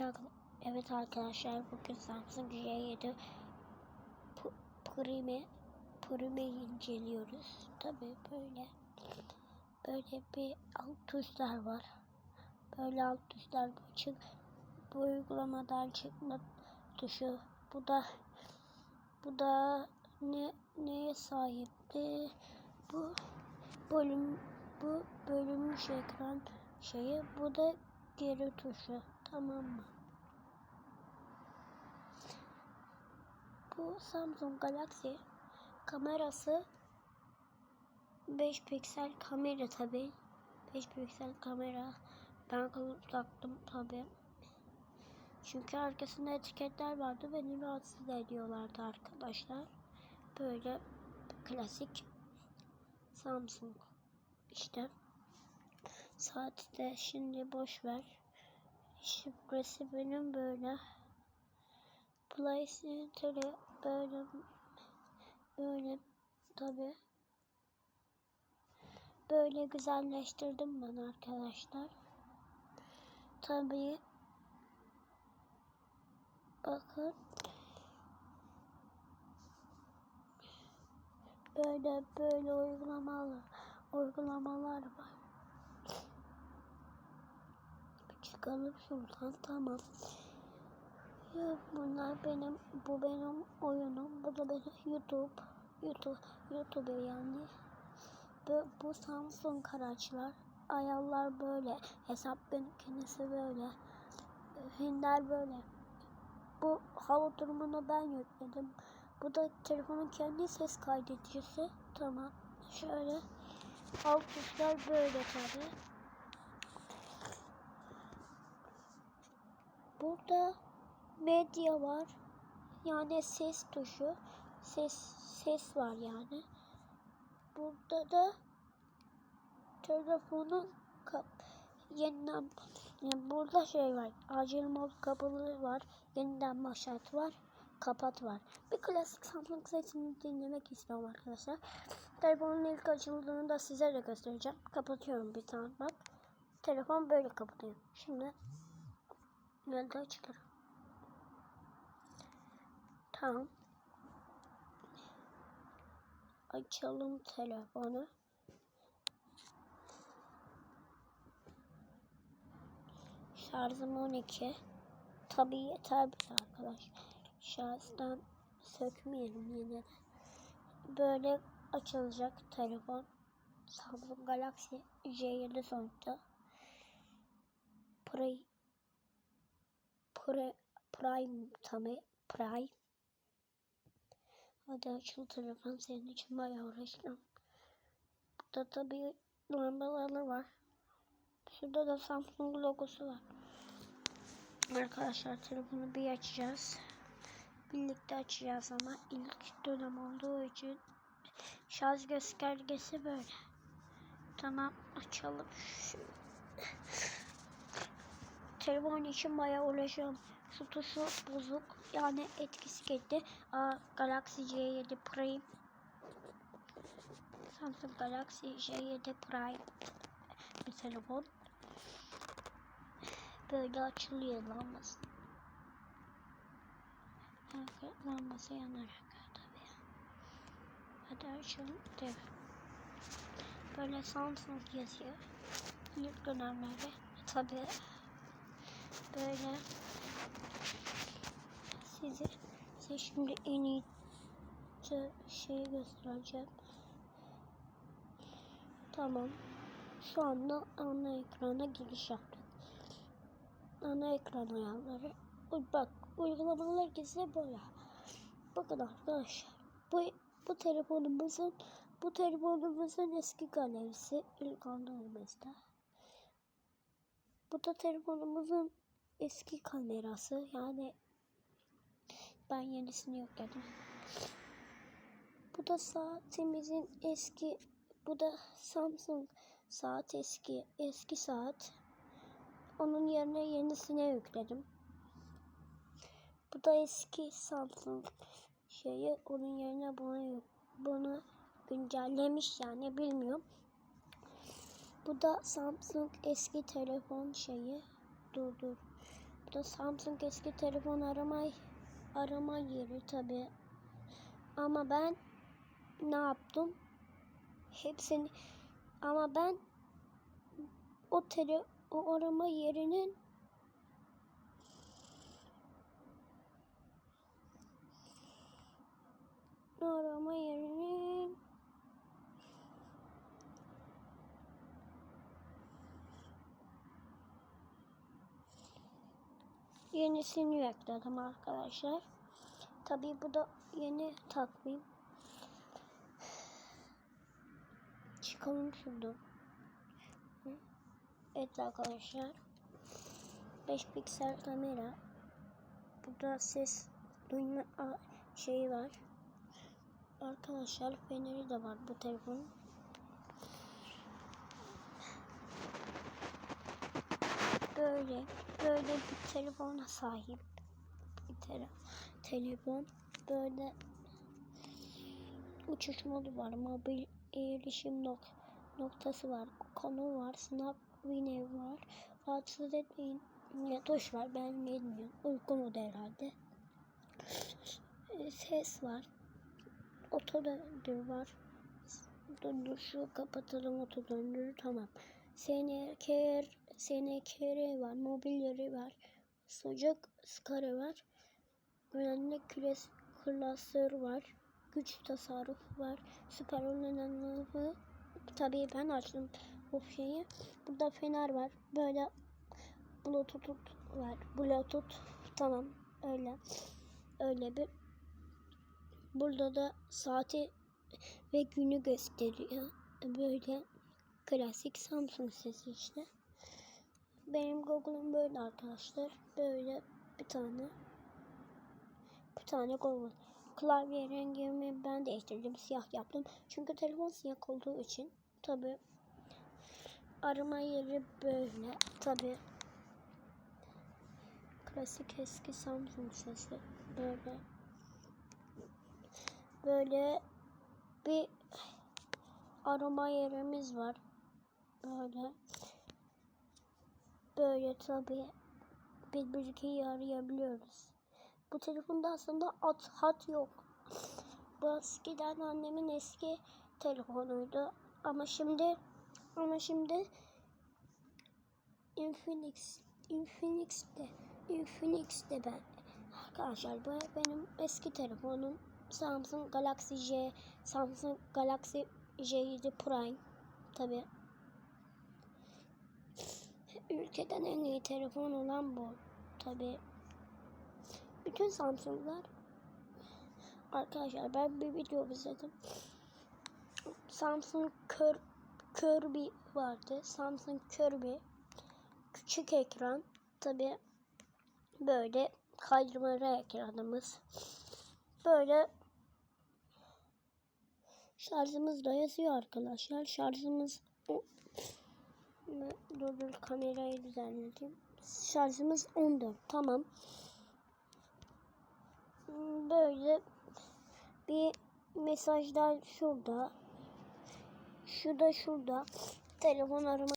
Evet, evet arkadaşlar bugün Samsung J7 P- Prime Prime'yi inceliyoruz. Tabi böyle böyle bir alt tuşlar var. Böyle alt tuşlar bu çık bu uygulamadan çıkma tuşu. Bu da bu da ne neye sahipti? Bu bölüm bu bölünmüş ekran şeyi. Bu da geri tuşu. Tamam mı? Bu Samsung Galaxy kamerası 5 piksel kamera tabi. 5 piksel kamera. Ben taktım tabi. Çünkü arkasında etiketler vardı. Beni rahatsız ediyorlardı arkadaşlar. Böyle klasik Samsung. İşte saati de şimdi boş ver. Şifresi benim böyle. PlayStation'ı böyle böyle tabi böyle güzelleştirdim ben arkadaşlar. Tabii bakın böyle böyle uygulamalar uygulamalar var. Çıkalım şuradan tamam. Ya bunlar benim bu benim oyunum. Bu da benim YouTube. YouTube YouTube yani. Bu, bu Samsung araçlar. Ayarlar böyle. Hesap makinesi böyle. Hinder böyle. Bu hava durumunu ben yükledim. Bu da telefonun kendi ses kaydedicisi. Tamam. Şöyle. Alt tuşlar böyle tabi. Burada medya var. Yani ses tuşu. Ses ses var yani. Burada da telefonun kap yeniden yani burada şey var. Acil mod kapalı var. Yeniden başlat var. Kapat var. Bir klasik Samsung sesini dinlemek istiyorum arkadaşlar. Telefonun ilk açıldığını da size de göstereceğim. Kapatıyorum bir tane bak. Telefon böyle kapanıyor. Şimdi Nerede açılır? Tamam. Açalım telefonu. Şarjım 12. Tabii yeter bize arkadaşlar. Şarjdan sökmeyelim yine. Böyle açılacak telefon. Samsung Galaxy J7 sonuçta. Pre Pre, Prime tabi Prime. Hadi açıl telefon senin için bayağı uğraştım. Burada tabi lambaları var. Şurada da Samsung logosu var. Arkadaşlar telefonu bir açacağız. Birlikte açacağız ama ilk dönem olduğu için şarj göstergesi böyle. Tamam açalım. Şu telefon için bayağı uğraşıyorum. Şu tuşu bozuk. Yani etkisi gitti. Aa, Galaxy J7 Prime. Samsung Galaxy J7 Prime bir telefon. Böyle açılıyor lambası. Evet, lambası yanarak tabii. Hadi açalım. Değil. Böyle Samsung yazıyor. İlk dönemlerde tabii böyle size size şimdi en iyi şey göstereceğim. Tamam. Şu anda ana ekrana giriş yaptık. Ana ekran ayarları. Bak uygulamalar gizli böyle. Bakın arkadaşlar. Bu bu telefonumuzun bu telefonumuzun eski galerisi ilk aldığımızda. Bu da telefonumuzun eski kamerası. Yani ben yenisini yükledim. Bu da saatimizin eski. Bu da Samsung saat eski. Eski saat. Onun yerine yenisine yükledim. Bu da eski Samsung şeyi. Onun yerine bunu bunu güncellemiş yani bilmiyorum. Bu da Samsung eski telefon şeyi. Dur dur. Da Samsung eski telefon arama arama yeri tabi. Ama ben ne yaptım? Hepsini ama ben o tele o arama yerinin arama yerinin yenisini yükledim arkadaşlar. Tabii bu da yeni takvim. Çıkalım şuradan. Evet arkadaşlar. 5 piksel kamera. Burada ses duyma şeyi var. Arkadaşlar feneri de var bu telefonun. Böyle böyle bir telefona sahip bir tele telefon. Böyle uçuş modu var. Mobil erişim nok noktası var. Konu var. Snap Winner var. Rahatsız etmeyin. Tuş var. Ben bilmiyorum. Uyku modu herhalde. E, Ses var. Oto döndür var. Döndür şu kapatalım oto döndür. Tamam. SNKR, SNKR var. Mobilleri var. Sucuk skarı var. Güvenlik küres klasör var. Güç tasarrufu var. Süper oynananlığı. Tabii ben açtım bu şeyi. Burada fener var. Böyle bluetooth var. Bluetooth tamam öyle. Öyle bir. Burada da saati ve günü gösteriyor. Böyle klasik Samsung sesi işte. Benim Google'um böyle arkadaşlar. Böyle bir tane. Bir tane Google. Klavye rengimi ben değiştirdim. Siyah yaptım. Çünkü telefon siyah olduğu için. Tabi arama yeri böyle. Tabi klasik eski Samsung sesi. Böyle. Böyle bir arama yerimiz var. Böyle. Böyle tabi birbirimizi arayabiliyoruz. Bu telefonda aslında at hat yok. Bu eskiden annemin eski telefonuydu. Ama şimdi ama şimdi Infinix Infinix'te Infinix'te ben arkadaşlar bu benim eski telefonum Samsung Galaxy J Samsung Galaxy J7 Prime tabi ülkeden en iyi telefon olan bu. Tabi bütün Samsung'lar. Arkadaşlar ben bir video izledim. Samsung Kir Kirby vardı. Samsung Kirby. Küçük ekran. Tabi böyle kaydırmalı ekranımız. Böyle şarjımız da yazıyor arkadaşlar. Şarjımız dur kamerayı düzenledim şarjımız 14 tamam. Böyle bir mesajlar şurada. Şurada şurada. Telefon arama